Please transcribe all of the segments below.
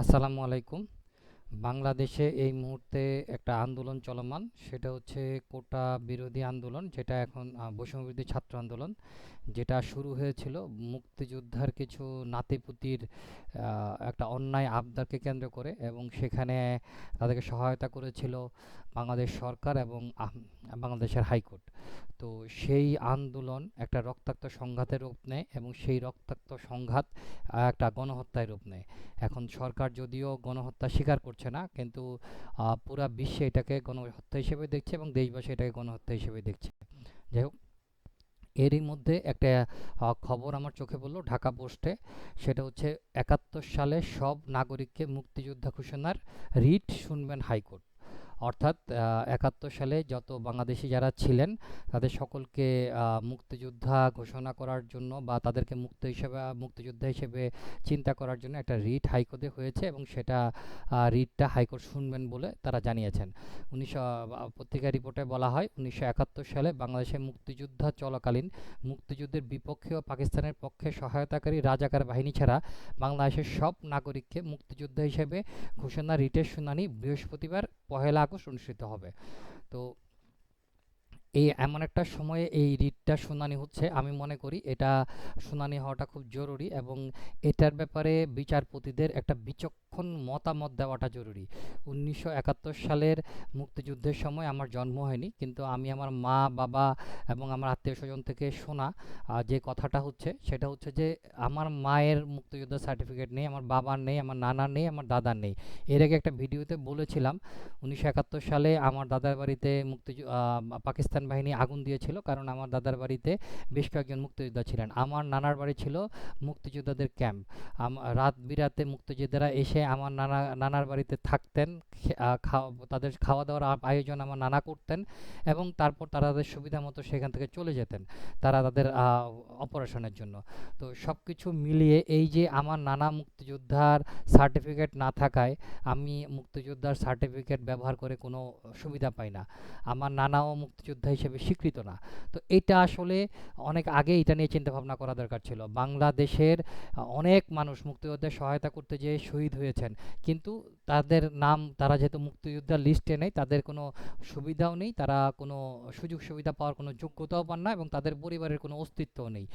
আসসালামু আলাইকুম। বাংলাদেশে এই মুহূর্তে একটা আন্দোলন চলমান। সেটা হচ্ছে কোটা বিরোধী আন্দোলন যেটা এখন আহ, বৈষম্য বিরোধী ছাত্র আন্দোলন যেটা শুরু হয়েছিল মুক্তিযোদ্ধার কিছু নাতিপুতির একটা অন্যায় আবদারকে কেন্দ্র করে এবং সেখানে তাদেরকে সহায়তা করেছিল বাংলাদেশ সরকার এবং বাংলাদেশের হাইকোর্ট। তো সেই আন্দোলন একটা রক্তাক্ত সংঘাতের রূপ নেয় এবং সেই রক্তাক্ত সংঘাত একটা গণহত্যায় রূপ নেয়। এখন সরকার যদিও গণহত্যা স্বীকার করছে না। কিন্তু পুরা বিশ্বে এটাকে গণহত্যা হিসেবে দেখছে এবং দেশবাসী এটাকে গণহত্যা হিসেবে দেখছে। যাই হোক, এরই মধ্যে একটা খবর আমার চোখে পড়ল ঢাকা পোস্টে। সেটা হচ্ছে, একাত্তর সালে সব নাগরিককে মুক্তিযোদ্ধা ঘোষণার রিট শুনবেন হাইকোর্ট। অর্থাৎ একাত্তর সালে যত বাংলাদেশি যারা ছিলেন, তাদের সকলকে মুক্তিযোদ্ধা ঘোষণা করার জন্য বা তাদেরকে মুক্ত হিসেবে, মুক্তিযোদ্ধা হিসেবে চিন্তা করার জন্য একটা রিট হাইকোর্টে হয়েছে এবং সেটা রিটটা হাইকোর্ট শুনবেন বলে তারা জানিয়েছেন। উনিশশো পত্রিকা রিপোর্টে বলা হয়, উনিশশো একাত্তর সালে বাংলাদেশে মুক্তিযুদ্ধ চলাকালীন মুক্তিযুদ্ধের বিপক্ষে ও পাকিস্তানের পক্ষে সহায়তাকারী রাজাকার বাহিনী ছাড়া বাংলাদেশের সব নাগরিককে মুক্তিযোদ্ধা হিসেবে ঘোষণা রিটের শুনানি বৃহস্পতিবার পহেলা আগস্ট অনুষ্ঠিত হবে। তো এই এমন একটা সময়ে এই রিটটা শুনানি হচ্ছে, আমি মনে করি এটা শুনানি হওয়াটা খুব জরুরি এবং এটার ব্যাপারে বিচারপতিদের একটা বিচক্ষণ মতামত দেওয়াটা জরুরি। উনিশশো একাত্তর সালের মুক্তিযুদ্ধের সময় আমার জন্ম হয়নি, কিন্তু আমি আমার মা, বাবা এবং আমার আত্মীয় স্বজন থেকে শোনা যে কথাটা হচ্ছে, সেটা হচ্ছে যে আমার মায়ের মুক্তিযোদ্ধার সার্টিফিকেট নেই, আমার বাবার নেই, আমার নানার নেই, আমার দাদার নেই। এর আগে একটা ভিডিওতে বলেছিলাম, উনিশশো একাত্তর সালে আমার দাদার বাড়িতে মুক্তি পাকিস্তান বাহিনী আগুন দিয়েছিল কারণ আমার দাদার বাড়িতে বেশ কয়েকজন মুক্তিযোদ্ধা ছিলেন। আমার নানার বাড়ি ছিল মুক্তিযোদ্ধাদের ক্যাম্প। রাত বিরাতে মুক্তিযোদ্ধারা এসে আমার নানা, নানার বাড়িতে থাকতেন খাওয়া, তাদের খাওয়া দাওয়ার আয়োজন আমার নানা করতেন এবং তারপর তারা তাদের সুবিধা মতো সেখান থেকে চলে যেতেন, তারা তাদের অপারেশনের জন্য। তো সব কিছু মিলিয়ে এই যে আমার নানা মুক্তিযোদ্ধার সার্টিফিকেট না থাকায় আমি মুক্তিযোদ্ধার সার্টিফিকেট ব্যবহার করে কোনো সুবিধা পাই না। আমার নানাও মুক্তিযোদ্ধা হিসেবে স্বীকৃত না। তো এটা আসলে অনেক আগে এটা নিয়ে চিন্তা ভাবনা করা দরকার ছিল। বাংলাদেশের অনেক মানুষ মুক্তিযোদ্ধার সহায়তা করতে যেয়ে শহীদ হয়েছেন। কিন্তু তাদের নাম, তারা যেহেতু মুক্তিযোদ্ধার লিস্টে নেই, তাদের কোনো সুবিধাও নেই, তারা কোনো সুযোগ সুবিধা পাওয়ার কোনো যোগ্যতাও পান না এবং তাদের পরিবারের কোনো অস্তিত্বও নেই।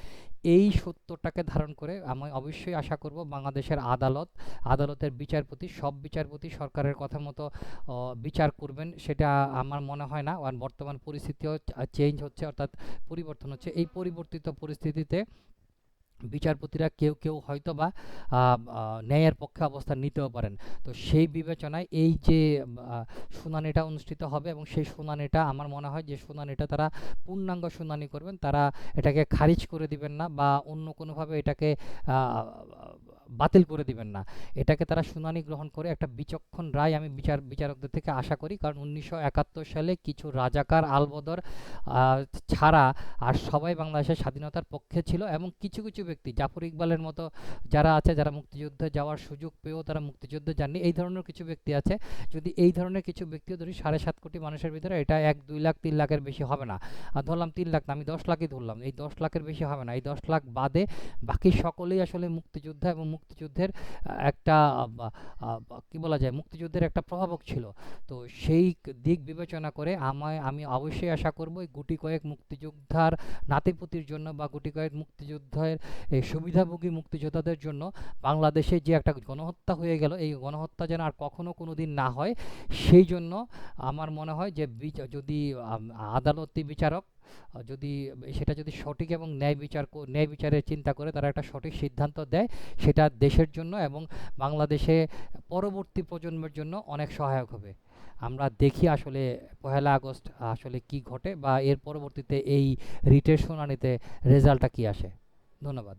এই সত্যটাকে ধারণ করে আমি অবশ্যই আশা করব বাংলাদেশের আদালত, আদালতের বিচারপতি, সব বিচারপতি সরকারের কথা মতো বিচার করবেন, সেটা আমার মনে হয় না। বর্তমান পরিস্থিতিও চেঞ্জ হচ্ছে, অর্থাৎ পরিবর্তন হচ্ছে। এই পরিবর্তিত পরিস্থিতিতে বিচারপতিরা কেউ কেউ হয়তো বা ন্যায়ের পক্ষে অবস্থান নিতেও পারেন। তো সেই বিবেচনায় এই যে শুনানিটা অনুষ্ঠিত হবে এবং সেই শুনানিটা আমার মনে হয় যে শুনানিটা তারা পূর্ণাঙ্গ শুনানি করবেন, তারা এটাকে খারিজ করে দিবেন না বা অন্য কোনোভাবে এটাকে বাতিল করে দিবেন না। এটাকে তারা শুনানি গ্রহণ করে একটা বিচক্ষণ রায় আমি বিচার, বিচারকদের থেকে আশা করি, কারণ উনিশশো একাত্তর সালে কিছু রাজাকার আলবদর ছাড়া আর সবাই বাংলাদেশের স্বাধীনতার পক্ষে ছিল এবং কিছু কিছু ব্যক্তি, জাফর ইকবালের মতো যারা আছে, যারা মুক্তিযুদ্ধে যাওয়ার সুযোগ পেয়েও তারা মুক্তিযুদ্ধে যাননি, এই ধরনের কিছু ব্যক্তি আছে। যদি এই ধরনের কিছু ব্যক্তিও ধরি, সাড়ে সাত কোটি মানুষের ভিতরে এটা এক, দুই লাখ, তিন লাখের বেশি হবে না। ধরলাম তিন লাখ আমি দশ লাখই ধরলাম, এই দশ লাখের বেশি হবে না, এই দশ লাখ বাদে বাকি সকলেই আসলে মুক্তিযোদ্ধা এবং মুক্তিযুদ্ধের একটা কি বলা যায়, মুক্তিযুদ্ধের একটা প্রভাবক ছিল। তো সেই দিক বিবেচনা করে আমায়, আমি অবশ্যই আশা করব, এই গুটি কয়েক মুক্তিযোদ্ধার নাতিপুতির জন্য বা গুটি কয়েক মুক্তিযুদ্ধের, এই সুবিধাভোগী মুক্তিযোদ্ধাদের জন্য বাংলাদেশে যে একটা গণহত্যা হয়ে গেল, এই গণহত্যা যেন আর কখনো কোনো দিন না হয়, সেই জন্য আমার মনে হয় যে যদি আদালতি বিচারক যদি, সেটা যদি সঠিক এবং ন্যায় বিচার ন্যায় বিচারের চিন্তা করে, তারা একটা সঠিক সিদ্ধান্ত দেয়, সেটা দেশের জন্য এবং বাংলাদেশে পরবর্তী প্রজন্মের জন্য অনেক সহায়ক হবে। আমরা দেখি আসলে পহেলা আগস্ট আসলে কি ঘটে বা এর পরবর্তীতে এই রিটের শুনানিতে রেজাল্টটা কি আসে। ধন্যবাদ।